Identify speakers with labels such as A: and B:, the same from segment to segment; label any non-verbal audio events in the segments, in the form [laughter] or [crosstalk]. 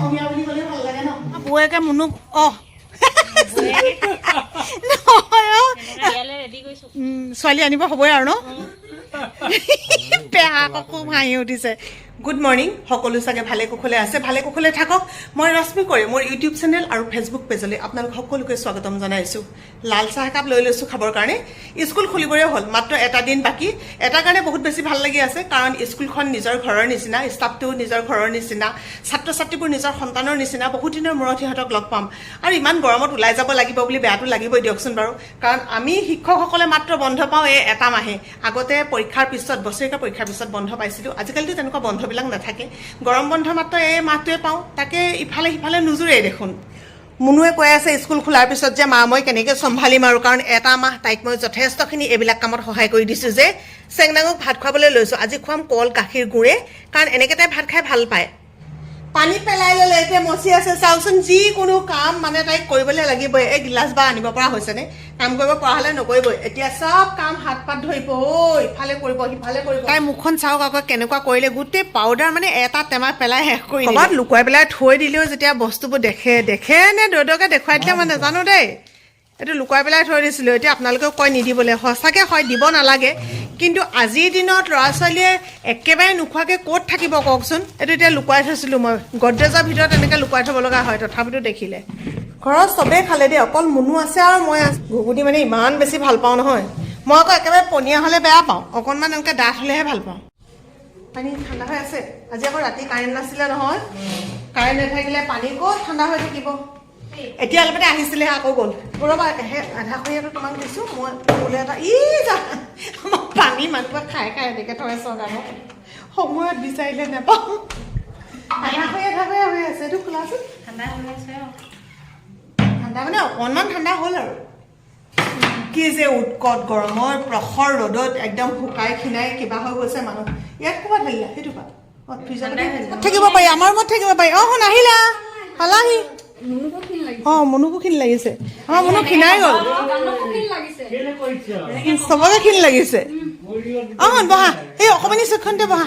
A: অসমীয়া বুলি ক'লে ভাল লাগে ন
B: বৌয়েকে মুনুক অহ ছোৱালী আনিব হ'বই আৰু ন পেহা আকৌ খুব হাঁহি উঠিছে গুড মৰ্ণিং সকলো চাগে ভালে কুশলে আছে, ভালে কুশলে থাকক। মই ৰশ্মি কৰি মোৰ ইউটিউব চেনেল আৰু ফেচবুক পেজলৈ আপোনালোক সকলোকে স্বাগতম জনাইছোঁ। লাল চাহ একাপ লৈ লৈছোঁ খাবৰ কাৰণে। স্কুল খুলিবৰে হ'ল, মাত্ৰ এটা দিন বাকী। এটা কাৰণে বহুত বেছি ভালো লাগি আছে, কাৰণ স্কুলখন নিজৰ ঘৰৰ নিচিনা ষ্টাফটোও নিজৰ ঘৰৰ নিচিনা ছাত্ৰ ছাত্ৰীবোৰ নিজৰ সন্তানৰ নিচিনা, বহুত দিনৰ মূৰত সিহঁতক লগ পাম। আৰু ইমান গৰমত ওলাই যাব লাগিব বুলি বেয়াটো লাগিবই দিয়কচোন বাৰু। কাৰণ আমি শিক্ষকসকলে মাত্ৰ বন্ধ পাওঁ এই এটা মাহে। আগতে পৰীক্ষাৰ পিছত, বছৰেকীয়া পৰীক্ষাৰ পিছত বন্ধ পাইছিলোঁ। আজিকালিতো তেনেকুৱা বন্ধবিলাক নাথাকে। গৰম বন্ধ মাত্ৰ এই মাহটোৱে পাওঁ। তাকে ইফালে সিফালে নোজোৰেই দেখোন। মুনুৱে কৈ আছে স্কুল খোলাৰ পিছত যে মা মই কেনেকৈ চম্ভালিম আৰু কাৰণ এটা মাহ তাইক মই যথেষ্টখিনি এইবিলাক কামত সহায় কৰি দিছোঁ যে চেংডাঙক ভাত খুৱাবলৈ লৈছোঁ। আজি খুৱাম কল গাখীৰ গুড়ে। কাৰণ এনেকৈ তাই ভাত খাই ভাল পায়। পানী পেলাই ল'লে এতিয়া মচি আছে চাওকচোন যিকোনো কাম মানে তাইক কৰিবলৈ লাগিবই। এই গিলাচ বা আনিব পৰা হৈছেনে? কাম কৰিব পৰা হ'লে নকৰিবই। এতিয়া চব কাম হাত পাত ধৰিব ঐ ইফালে কৰিব সিফালে কৰিব। তাই মুখখন চাওক আকৌ কেনেকুৱা কৰিলে। গোটেই পাউডাৰ মানে এটা টেমা পেলাই শেষ কৰি ক'ৰবাত লুকুৱাই পেলাই থৈ দিলেও যেতিয়া বস্তুবোৰ দেখে দেখে নে দৌদকে দেখুৱাই দিলে মই নাজানো দেই। এইটো লুকুৱাই পেলাই থৈ দিছিলোঁ। এতিয়া আপোনালোকেও কয় নিদিবলৈ। সঁচাকৈ হয় দিব নালাগে। কিন্তু আজিৰ দিনত ল'ৰা ছোৱালীয়ে একেবাৰে নোখোৱাকৈ ক'ত থাকিব কওকচোন? এইটো এতিয়া লুকুৱাই থৈছিলোঁ মই। গডৰেজৰ ভিতৰত এনেকৈ লুকুৱাই থ'ব লগা হয়, তথাপিতো দেখিলে। ঘৰত চবেই খালে দেই, অকল মুনু আছে আৰু মই আছোঁ, ঘুগুনি মানে ইমান বেছি ভালো পাওঁ নহয়। মই আকৌ একেবাৰে পনীয়া হ'লে বেয়া পাওঁ। অকণমান এনেকৈ ডাঠ হ'লেহে ভালো পাওঁ। পানী ঠাণ্ডা হৈ আছে। আজি আকৌ ৰাতি কাৰেণ্ট নাছিলে নহয়। কাৰেণ্ট নাথাকিলে পানী ক'ত ঠাণ্ডা হৈ থাকিব? এতিয়া অলপতে আহিছিলে আকৌ গ'ল। ৰ'বা আধা খৰীয়াটো তোমাক দিছোঁ মই বোলে এটা ই যা আমাৰ পানী মানুহবোৰে খাই খাই এনেকৈ থৈ চগাব সময়ত বিচাৰিলে নাপাওঁ। আধা খৰীয়া আধা খৰীয়া হৈ আছে এইটো খোলাচোন।
C: ঠাণ্ডা হৈ আছে
B: ঠাণ্ডা মানে অকণমান ঠাণ্ডা হ'ল আৰু। কি যে উৎকট গৰমৰ প্ৰখৰ ৰ'দত একদম শুকাই খিনাই কিবা হৈ গৈছে মানুহ। ইয়াত ক'ৰবাত ঢালিলা সেইটো পাত ফ্ৰিজত থাকিব পাৰি আমাৰ ৰুমত থাকিব পাৰি। অঁ শুন আহিলা। পালাহি। অঁ মুনুকো খিন লাগিছে। আমাৰ মুনু খিনাই গ'ল চবকে খিন লাগিছে। অঁ বহা এই অকণমানি চুকখনতে বহা।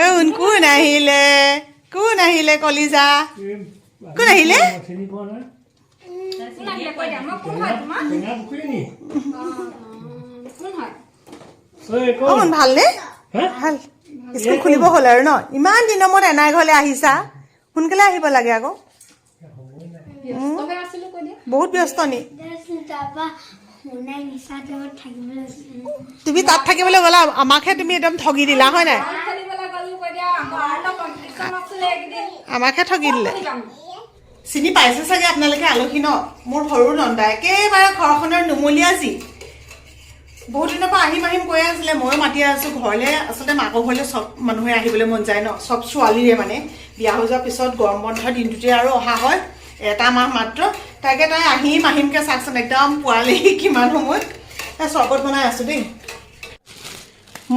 B: এ শুন কোন আহিলে? কোন আহিলে কলিজা? কোন আহিলে?
D: চিনি পোৱা নাই?
E: কোন আহিলে কৈ দিয়া। মই কোন হয় তোমাৰ
D: টেঙা পুখুৰী নি?
E: কোন হয়
D: ঐ
B: অঁ
D: কোন
B: শুন ভালনে ভাল। স্কুল খুলিব হ'ল আৰু ন? ইমান দিনৰ মূৰত এনাই ঘৰলৈ আহিছা? সোনকালে আহিব লাগে আকৌ। বহুত ব্যস্ত নি? তুমি তাত থাকিবলৈ গ'লা আমাকহে তুমি একদম ঠগি দিলা হয় নাই? আমাকহে ঠগি দিলে। চিনি পাইছে চাগে আপোনালোকে আলহী ন? মোৰ সৰু নন্দা একেবাৰে ঘৰখনৰ নুমলীয়া যি। বহুত দিনৰ পৰা আহিম আহিম কৈ আছিলে ময়ো মাতি আছোঁ ঘৰলৈ আচলতে মাকৰ ঘৰলৈ চব মানুহে আহিবলৈ মন যায় ন চব ছোৱালীৰে মানে। বিয়া হৈ যোৱাৰ পিছত গৰম বন্ধৰ দিনটোতে আৰু অহা হয় এটা মাহ মাত্ৰ। তাকে তাই আহিম আহিমকৈ চাওকচোন একদম পোৱালি [laughs] কিমান সময়ত। তাই চৰ্বত বনাই আছোঁ দেই।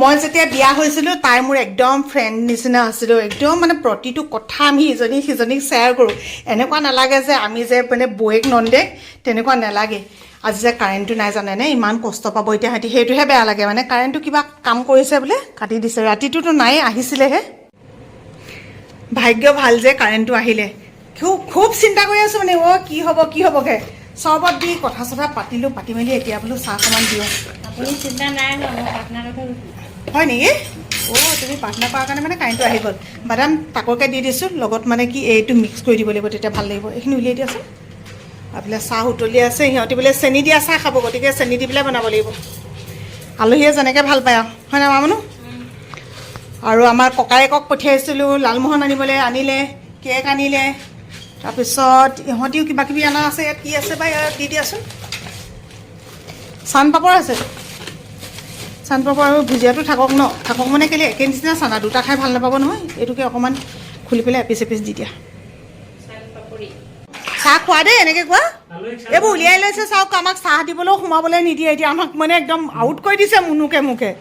B: মই যেতিয়া বিয়া হৈছিলোঁ তাই মোৰ একদম ফ্ৰেণ্ড নিচিনা আছিলোঁ একদম মানে প্ৰতিটো কথা আমি ইজনী সিজনীক শ্বেয়াৰ কৰোঁ। এনেকুৱা নালাগে যে আমি যে মানে বৌয়েক নন্দেক তেনেকুৱা নালাগে। আজি যে কাৰেণ্টটো নাই জানেনে ইমান কষ্ট পাব এতিয়া সিহঁতি। সেইটোহে বেয়া লাগে মানে। কাৰেণ্টটো কিবা কাম কৰিছে বোলে কাটি দিছে। ৰাতিটোতো নাই আহিছিলেহে। ভাগ্য ভালো যে কাৰেণ্টটো আহিলে। খুব খুব চিন্তা কৰি আছোঁ মানে। অ' কি হ'ব কি হ'বগৈ? চৰ্বত দি কথা চথা পাতিলোঁ পাতি মেলি এতিয়া বোলো চাহ অকণমান দিওঁ। হয় নেকি? অ' তুমি প্ৰাৰ্থনা কৰাৰ কাৰণে মানে কাৰেণ্টটো আহি গ'ল। বাদাম তাকৰকৈ দি দিছোঁ। লগত মানে কি এইটো মিক্স কৰি দিব লাগিব তেতিয়া ভালো লাগিব। এইখিনি উলিয়াই দিয়াচোন। বোলে চাহ উতলি আছে সিহঁতি বোলে চেনি দিয়া চাহ খাব গতিকে চেনি দি পেলাই বনাব লাগিব। আলহীয়ে যেনেকৈ ভাল পায় আৰু হয় নাই মামনো? আৰু আমাৰ ককায়েকক পঠিয়াইছিলোঁ লালমোহন আনিবলৈ আনিলে কেক আনিলে তাৰপিছত ইহঁতিও কিবা কিবি অনা আছে ইয়াত কি আছে বা ইয়াত দি দিয়াচোন। চান পাপৰ আছে। চান পাপৰ আৰু ভুজিয়াটো থাকক ন থাকক মানে কেলৈ একে নিচিনা চানা দুটা খাই ভাল নাপাব নহয় এইটোকে অকণমান খুলি পেলাই এপিচ এপিচ দি দিয়া। চাহ খোৱা দেই এনেকৈ
D: চাহ
B: এইবোৰ উলিয়াই লৈছে চাওক আমাক চাহ দিবলৈও সোমাবলৈ নিদিয়ে এতিয়া আমাক মানে একদম আউট কৰি দিছে মুনুকে মুখে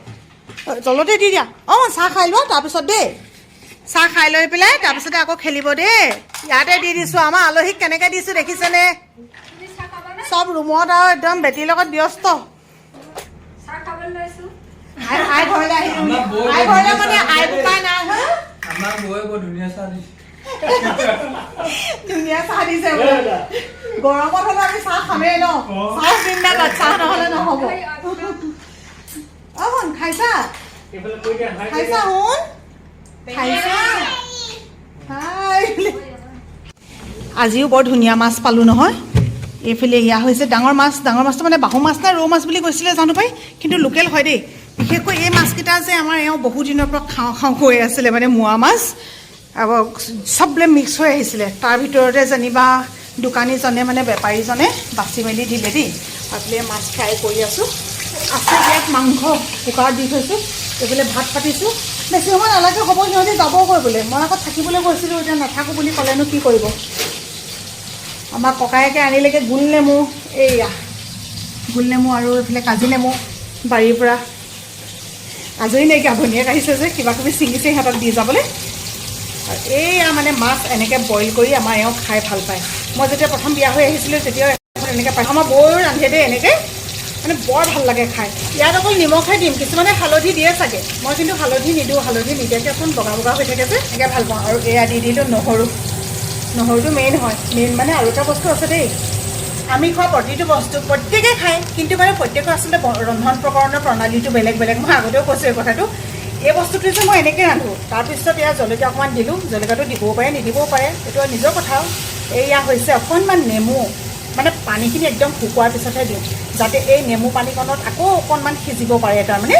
B: তলতে দি দিয়া। অঁ চাহ খাই লোৱা তাৰপিছত দেই। চাহ খাই লৈ পেলাই তাৰপিছতে আকৌ খেলিব দেই। ইয়াতে দি দিছোঁ আমাৰ আলহীক কেনেকৈ দিছোঁ দেখিছেনে? চব ৰুমত আৰু একদম বেটীৰ লগত ব্যস্ত। আই আই ঘৰলৈ আহিলোঁ। আই ঘৰলৈ মানে আই বোপাই নাই হা?
A: ধুনীয়া চাহ দিছে
B: বোলে। গৰমত হ'লে আমি চাহ খামেই ন চাহ চাহ নহ'লে নহ'ব অ শুন খাইছা
D: কৈ
B: খাইছা শুন খাইছা হাই আজিও বৰ ধুনীয়া মাছ পালোঁ নহয় এইফালে এয়া হৈছে ডাঙৰ মাছ ডাঙৰ মাছটো মানে বাহু মাছ নে ৰৌ মাছ বুলি কৈছিলে জানো পাই কিন্তু লোকেল হয় দেই বিশেষকৈ এই মাছকেইটা যে আমাৰ এওঁ বহু দিনৰ পৰা খাওঁ খাওঁ হৈ আছিলে মানে মোৱা মাছ চবলে মিক্স হৈ আহিছিলে। তাৰ ভিতৰতে যেনিবা দোকানীজনে মানে বেপাৰীজনে বাছি মেলি দিলে দেই। ভাবিলে মাছ ফ্ৰাই কৰি আছোঁ। আছে ইয়াত মাংস কুকাৰত দি থৈছোঁ। এইফালে ভাত পাতিছোঁ। বেছি সময় নালাগে হ'ব সিহঁতে যাবগৈ বোলে। মই আকৌ থাকিবলৈ কৈছিলোঁ এতিয়া নাথাকোঁ বুলি ক'লেনো কি কৰিব? আমাৰ ককায়েকে আনিলেগৈ গোল নেমু। এইয়া গোল নেমু আৰু এইফালে কাজি নেমু বাৰীৰ পৰা। আজৰি নাইকিয়া ভনীয়েক আহিছে যে কিবা কিবি ছিঙিছে সিহঁতক দি যাবলৈ। এইয়া মানে মাছ এনেকৈ বইল কৰি আমাৰ এওঁ খাই ভালো পায়। মই যেতিয়া প্ৰথম বিয়া হৈ আহিছিলোঁ, তেতিয়াও এখন এনেকৈ পাই আমাৰ বৌও ৰান্ধে দেই এনেকৈ। মানে বৰ ভালো লাগে খাই। ইয়াত অকল নিমখহে দিম, কিছুমানে হালধি দিয়ে চাগে। মই কিন্তু হালধি নিদিওঁ, হালধি নিদিয়াকৈ অকণ বগা বগা হৈ থাকে যে, এনেকৈ ভালো পাওঁ। আৰু এয়া দি দিলোঁ নহৰু। নহৰুটো মেইন হয়। মেইন মানে আৰু এটা বস্তু আছে দেই। আমি খোৱা প্ৰতিটো বস্তু প্ৰত্যেকেই খায়। কিন্তু মানে প্ৰত্যেকৰ আচলতে ৰন্ধন প্ৰকৰণৰ প্ৰণালীটো বেলেগ বেলেগ। মই আগতেও কৈছোঁ এই কথাটো। এই বস্তুটো যে মই এনেকৈ ৰান্ধোঁ তাৰপিছত এয়া জলকীয়া অকণমান দিলোঁ জলকীয়াটো দিবও পাৰে নিদিবও পাৰে এইটো নিজৰ কথা এয়া হৈছে অকণমান নেমু মানে পানীখিনি একদম শুকোৱাৰ পিছতহে দিওঁ যাতে এই নেমু পানীকণত আকৌ অকণমান সিজিব পাৰে তাৰমানে।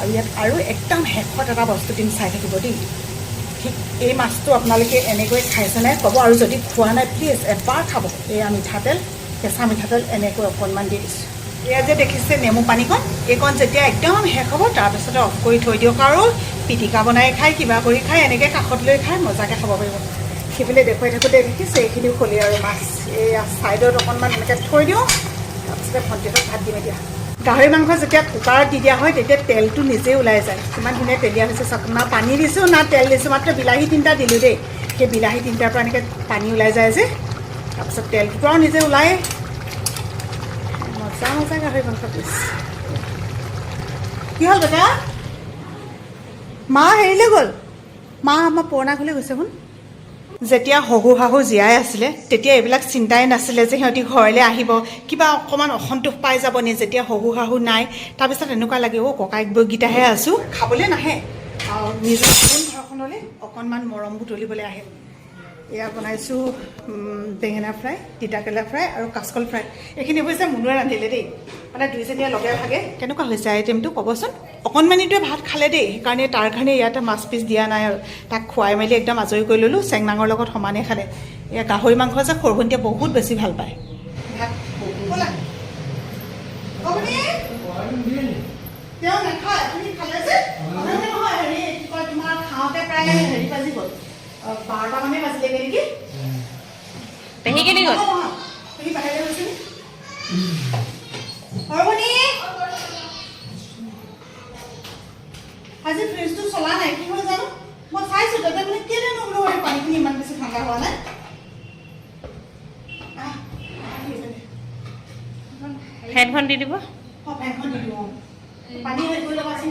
B: আৰু ইয়াত আৰু একদম শেষত এটা বস্তু দিম চাই থাকিব দেই। ঠিক এই মাছটো আপোনালোকে এনেকৈ খাইছেনে ক'ব আৰু যদি খোৱা নাই প্লিজ এবাৰ খাব। এয়া মিঠাতেল কেঁচা মিঠাতেল এনেকৈ অকণমান দি দিছোঁ। এয়া যে দেখিছে নেমু পানীকণ, এইকণ যেতিয়া একদম শেষ হ'ব তাৰপিছতে অফ কৰি থৈ দিয়ক আৰু পিটিকা বনাই খাই, কিবা কৰি খাই, এনেকৈ কাষত লৈ খাই মজাকৈ খাব পাৰিব। সেইফালে দেখুৱাই থাকোঁতে দেখিছে, এইখিনি খলি আৰু মাছ। এয়া ছাইডত অকণমান এনেকৈ থৈ দিওঁ, তাৰপিছতে ভণ্টিহঁতক ভাত দিম এতিয়া গাহৰি মাংস যেতিয়া কুকাৰত দি দিয়া হয়, তেতিয়া তেলটো নিজেই ওলাই যায়। কিমান ধুনীয়া তেলীয়া হৈছে, চাওক, না পানী দিছোঁ, না তেল দিছোঁ, মাত্ৰ বিলাহী তিনিটা দিলোঁ দেই। সেই বিলাহী তিনিটাৰ পৰা এনেকৈ পানী ওলাই যায় যে, তাৰপিছত তেলটোতো আৰু নিজে ওলায়ে মাংস পিছ কি হ'ল বেটা মা হেৰিলৈ গ'ল মা আমাৰ পুৰণা ঘৰলৈ গৈছে শুন যেতিয়া শহু শাহু জীয়াই আছিলে তেতিয়া এইবিলাক চিন্তাই নাছিলে যে সিহঁতি ঘৰলৈ আহিব কিবা অকণমান অসন্তোষ পাই যাব নি যেতিয়া শহু শাহু নাই তাৰপিছত এনেকুৱা লাগে অ' ককায়েক বৈকেইটাহে আছোঁ খাবলৈ নাহে নিজৰ ঘৰখনলৈ অকণমান মৰম বুটলিবলৈ আহে এয়া বনাইছোঁ বেঙেনা ফ্ৰাই তিতাকেৰেলা ফ্ৰাই আৰু কাচকল ফ্ৰাই। এইখিনি হৈছে মুনুৱে ৰান্ধিলে দেই। মানে দুইজনীয়ে লগে ভাগে। কেনেকুৱা হৈছে আইটেমটো ক'বচোন? অকণমানিটোৱে ভাত খালে দেই সেইকাৰণে তাৰ কাৰণে ইয়াতে মাছ পিচ দিয়া নাই আৰু। তাক খুৱাই মেলি একদম আজৰি কৰি ল'লোঁ চেংনাঙৰ লগত সমানে খালে। এয়া গাহৰি মাংস যে সৰু ভণ্টিয়ে বহুত বেছি ভাল পায়। ভাত बारह में मसले करके पही
C: के नहीं गो
B: पही पहले हो चुके और वो नहीं আজি ফ্ৰিজটো চলা নাই কি হ'ল জানো মই চাইছোঁ তাতে মানে কেলৈ নহ'লেও এই পানীখিনি ইমান বেছি ঠাণ্ডা হোৱা নাই
C: ফেনখন দি দিব
B: অঁ ফেনখন দি দিব পানী হেৰি কৰি ল'বাচোন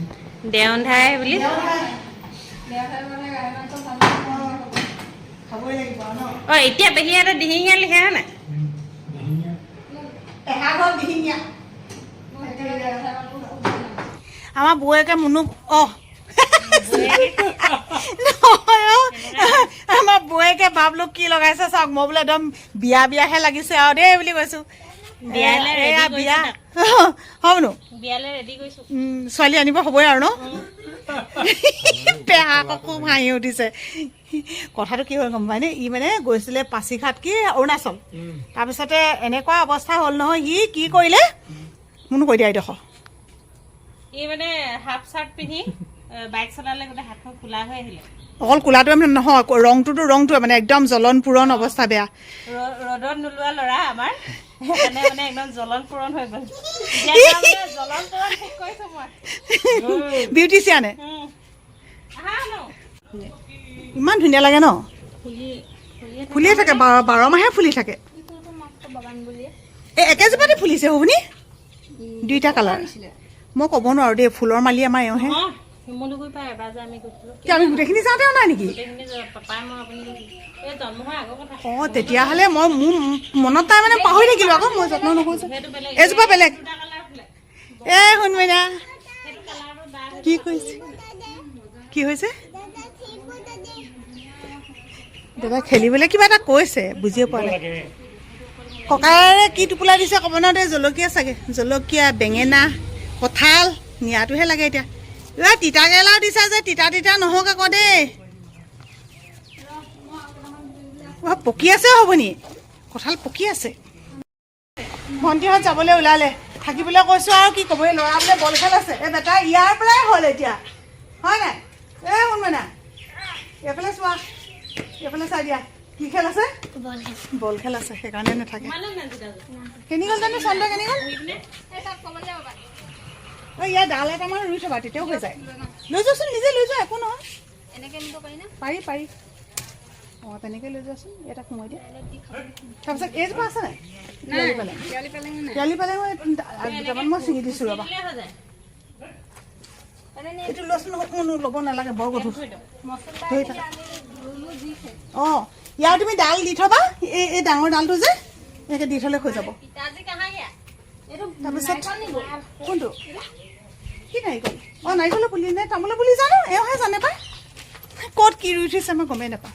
C: দেওন্ধাই বুলি? অ' এতিয়া পেহীহঁতে দিহিঙীয়া লিখে হয় নাই।
B: আমাৰ বৌয়েকে মুনুক অ। নহয় অ। আমাৰ বৌয়েকে বাবলুক কি লগাইছে চাওক মই বোলে একদম বিয়া বিয়াহে লাগিছে আৰু দেই বুলি কৈছো। বিয়া
C: তাক। [laughs]
B: হ'বনো ছোৱালী আনিব হ'বই আৰু ন? পেহা আকৌ খুব হাঁহি উঠিছে। কথাটো কি হ'ল গম পায়নে ই মানে গৈছিলে পাছিঘাট কি অৰুণাচল। তাৰপিছতে এনেকুৱা অৱস্থা হ'ল নহয় সি কি কৰিলে? মোনো কৈ দিয়া এইডোখৰ
C: ই মানে হাফ চাৰ্ট পিন্ধি বাইক চলালে গোটেই হাতখন খোলা হৈ আহিলে।
B: অকল কোলাটোৱে মানে নহয় ৰংটোতো ৰংটোৱে মানে একদম জ্বলন পূৰণ অৱস্থা বেয়া।
C: ৰ'দত নোলোৱা ল'ৰা আমাৰ।
B: বিউটিচিয়ানে [laughs] ইমান ধুনীয়া লাগে ন? ফুলিয়ে থাকে। বাৰ বাৰ মাহে ফুলি থাকে। এই একেজোপাতে ফুলিছে শুনি দুইটা কালাৰ মই ক'ব নোৱাৰোঁ দেই ফুলৰ মালি আমাৰ এওঁহে।
C: শিমলুগুৰি পৰা এবাৰ যে আমি গৈছিলোঁ।
B: কি আমি গোটেইখিনি যাওঁতেও নাই নেকি?
C: গোটেইখিনি যে পাপাই মই আপুনি এই জন্ম হোৱাৰ আগৰ কথা।
B: অঁ তেতিয়াহ'লে মই মোৰ মনত তাই মানে পাহৰি থাকিলোঁ আকৌ মই যত্ন নকৰিছোঁ
C: বেলেগ।
B: এজোপা বেলেগ। এ
C: কালাৰটো ডাঠ
B: কি কৈছে? কি হৈছে? দাদা খেলিবলৈ কিবা এটা কৈছে বুজিয়ে পোৱা নাই। ককাৰে কি টোপোলা দিছে ক'ব নোৱাৰো জলকীয়া চাগে। জলকীয়া বেঙেনা কঁঠাল নিয়াটোহে লাগে এতিয়া। এই তিতা কেৰেলাও দিছা যে তিতা তিতা নহওক আকৌ দেই। পকি আছে হ'বনি কঁঠাল পকি আছে। ভণ্টিহঁত যাবলৈ ওলালে। থাকিবলৈ কৈছোঁ আৰু কি ক'ব এই ল'ৰা বোলে বল খেল আছে। এই বেটা ইয়াৰ পৰাই হ'ল এতিয়া। হয় নাই? এই শুনমইনা এইফালে চোৱা। এইফালে চাই দিয়া। কি খেল আছে?
F: বল খেল।
B: আছে সেইকাৰণে নাথাকে। কেনি গ'ল জানো চন্দ্ৰ কেনি গ'ল? ঐ ইয়াৰ ডাল এটামান ৰুই থবা তেতিয়াও হৈ যায়। লৈ যোৱাচোন নিজে লৈ যোৱা একো নহয়। পাৰি পাৰি অঁ তেনেকৈ লৈ যোৱাচোন এটা সোমাই দিয়া। তাৰপিছত এইজোপা আছে নাই? পিয়ালি পালেং। পিয়ালি পালেং মই দুটামান মই ছিঙি দিছোঁ ৰ'বা।
C: যায়?
B: এইটো লৈচোন কোনো ল'ব নালাগে বৰ গধুৰ ধৰি থাকা। অঁ ইয়াৰ তুমি ডাল দি থবা এই এই ডাঙৰ ডালটো যে এনেকৈ দি থ'লে হৈ যাব। তাৰপিছত কোনটো? কি নাৰিকল অঁ নাৰিকলৰ পুলি তামোলৰ পুলি জানো? এওঁহে জানে ক'ত কি ৰুই থৈছে মই গমেই নাপাওঁ।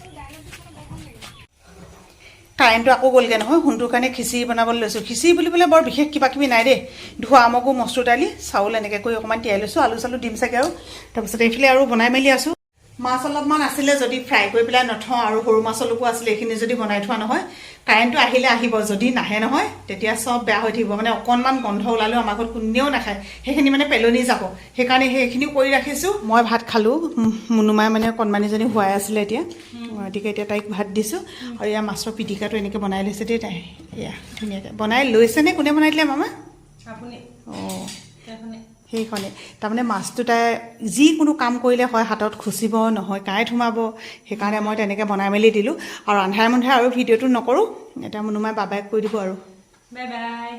B: কাৰেণ্টটো আকৌ গ'লগৈ নহয় সোণটোৰ কাৰণে খিচিৰি বনাবলৈ লৈছোঁ। খিচিৰি বুলিবলৈ বৰ বিশেষ কিবা কিবি নাই দেই। ধোৱা মগু মচুৰ দালি চাউল এনেকৈ কৰি অকণমান তিয়াই লৈছোঁ আলু চালু দিম চাগে আৰু। তাৰপিছত এইফালে আৰু বনাই মেলি আছোঁ। মাছ অলপমান আছিলে যদি ফ্ৰাই কৰি পেলাই নথওঁ আৰু সৰু মাছ অলপো আছিলে এইখিনি যদি বনাই থোৱা নহয় কাৰেণ্টটো আহিলে আহিব যদি নাহে নহয় তেতিয়া চব বেয়া হৈ থাকিব। মানে অকণমান গন্ধ ওলালেও আমাৰ ঘৰত কোনেও নাখায়। সেইখিনি মানে পেলনি যাব। সেইকাৰণে সেইখিনিও কৰি ৰাখিছোঁ। মই ভাত খালোঁ। মুনুমাই মানে কণমানিজনী শুৱাই আছিলে এতিয়া। গতিকে এতিয়া তাইক ভাত দিছোঁ। আৰু এয়া মাছৰ পিটিকাটো এনেকৈ বনাই লৈছে দেই তাই। এয়া ধুনীয়াকৈ। বনাই লৈছেনে? কোনে বনাই দিলে মামা?
C: আপুনি।
B: অঁ। সেইখনে। তাৰমানে মাছটো তাই যিকোনো কাম কৰিলে হয় হাতত খুচিব নহয় কাঁইট সোমাব সেইকাৰণে মই তেনেকৈ বনাই মেলি দিলোঁ। আৰু আন্ধাৰে মুন্ধাৰে আৰু ভিডিঅ'টো নকৰোঁ এতিয়া মুনুমাই বাবাইক কৈ দিব আৰু।
C: Bye bye